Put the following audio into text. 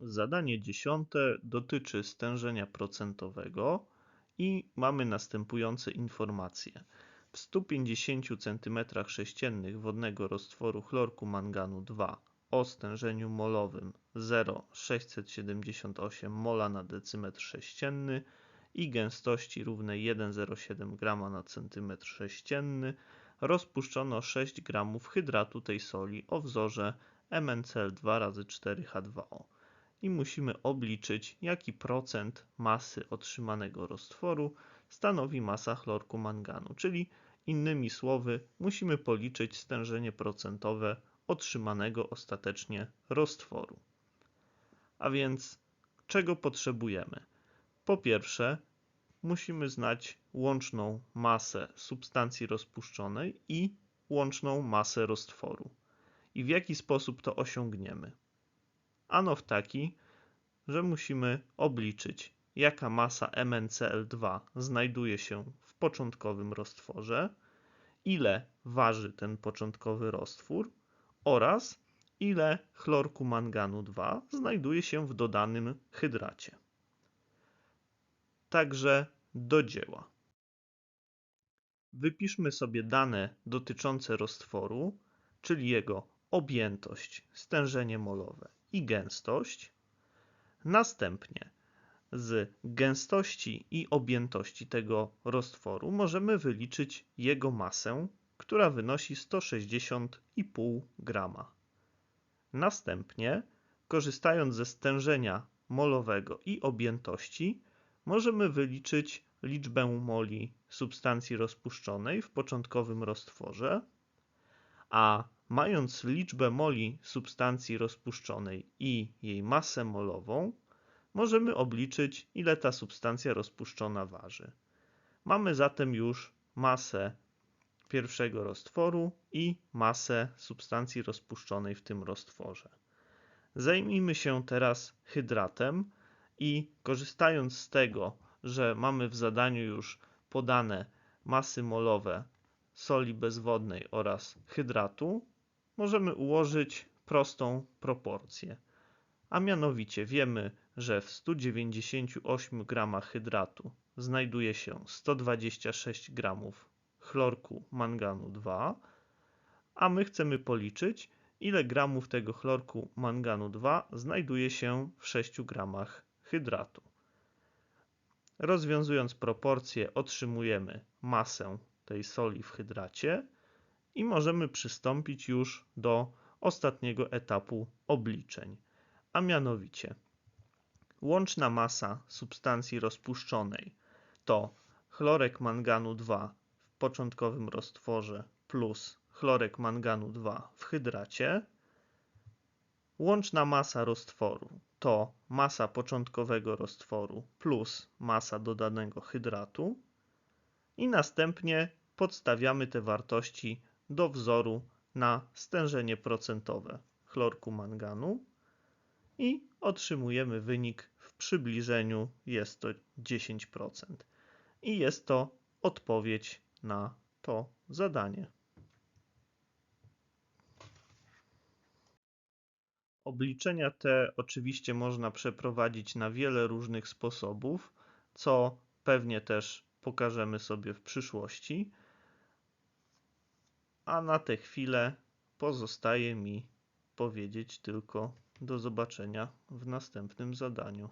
Zadanie dziesiąte dotyczy stężenia procentowego i mamy następujące informacje. W 150 cm3 wodnego roztworu chlorku manganu 2 o stężeniu molowym 0,678 mola na decymetr sześcienny i gęstości równej 1,07 g na cm sześcienny rozpuszczono 6 g hydratu tej soli o wzorze MnCl2 razy 4H2O i musimy obliczyć, jaki procent masy otrzymanego roztworu stanowi masa chlorku manganu, czyli innymi słowy musimy policzyć stężenie procentowe otrzymanego ostatecznie roztworu. A więc czego potrzebujemy? Po pierwsze, musimy znać łączną masę substancji rozpuszczonej i łączną masę roztworu. I w jaki sposób to osiągniemy? Ano w taki, że musimy obliczyć, jaka masa MnCl2 znajduje się w początkowym roztworze, ile waży ten początkowy roztwór oraz ile chlorku manganu 2 znajduje się w dodanym hydracie. Także do dzieła. Wypiszmy sobie dane dotyczące roztworu, czyli jego objętość, stężenie molowe i gęstość. Następnie z gęstości i objętości tego roztworu możemy wyliczyć jego masę, która wynosi 160,5 grama. Następnie, korzystając ze stężenia molowego i objętości, możemy wyliczyć liczbę moli substancji rozpuszczonej w początkowym roztworze, a mając liczbę moli substancji rozpuszczonej i jej masę molową, możemy obliczyć, ile ta substancja rozpuszczona waży. Mamy zatem już masę pierwszego roztworu i masę substancji rozpuszczonej w tym roztworze. Zajmijmy się teraz hydratem i korzystając z tego, że mamy w zadaniu już podane masy molowe soli bezwodnej oraz hydratu, możemy ułożyć prostą proporcję. A mianowicie wiemy, że w 198 g hydratu znajduje się 126 g chlorku manganu 2, a my chcemy policzyć, ile gramów tego chlorku manganu 2 znajduje się w 6 gramach hydratu. Rozwiązując proporcje otrzymujemy masę tej soli w hydracie i możemy przystąpić już do ostatniego etapu obliczeń, a mianowicie łączna masa substancji rozpuszczonej to chlorek manganu 2 w początkowym roztworze plus chlorek manganu 2 w hydracie. Łączna masa roztworu to masa początkowego roztworu plus masa dodanego hydratu i następnie podstawiamy te wartości do wzoru na stężenie procentowe chlorku manganu i otrzymujemy wynik w przybliżeniu jest to 10%. I jest to odpowiedź na to zadanie. Obliczenia te oczywiście można przeprowadzić na wiele różnych sposobów, co pewnie też pokażemy sobie w przyszłości. A na tę chwilę pozostaje mi powiedzieć tylko do zobaczenia w następnym zadaniu.